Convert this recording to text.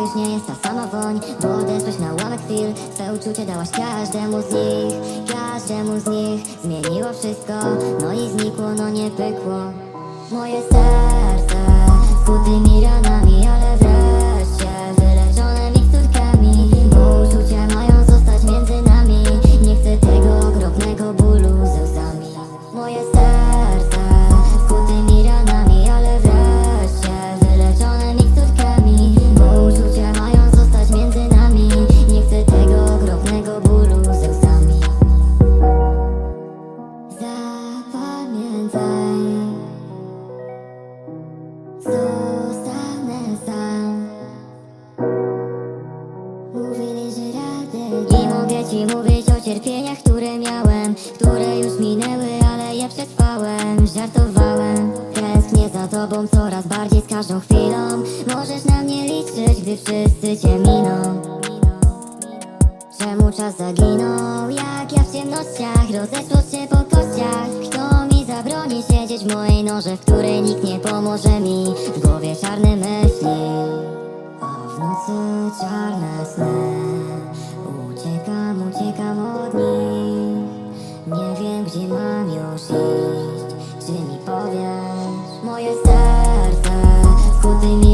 już nie jest ta sama woń. Bo odeszłeś na ułamek chwil. Twe uczucie dałaś każdemu z nich. Każdemu z nich Zmieniło wszystko. No i znikło, no nie pykło. Moje serce Skutymi ranami Ale Rady I mogę ci mówić o cierpieniach, które miałem Które już minęły, ale je przetrwałem. Żartowałem Tęsknię za tobą coraz bardziej z każdą chwilą. Możesz na mnie liczyć, gdy wszyscy cię miną. Czemu czas zaginął, jak ja w ciemnościach Rozeszło się po kościach. Kto Broni siedzieć w mojej noże, w której nikt nie pomoże mi. W głowie czarne myśli, a w nocy czarne sny. Uciekam, uciekam od nich. Nie wiem gdzie mam już iść, czy mi powiesz Moje serce skutej mi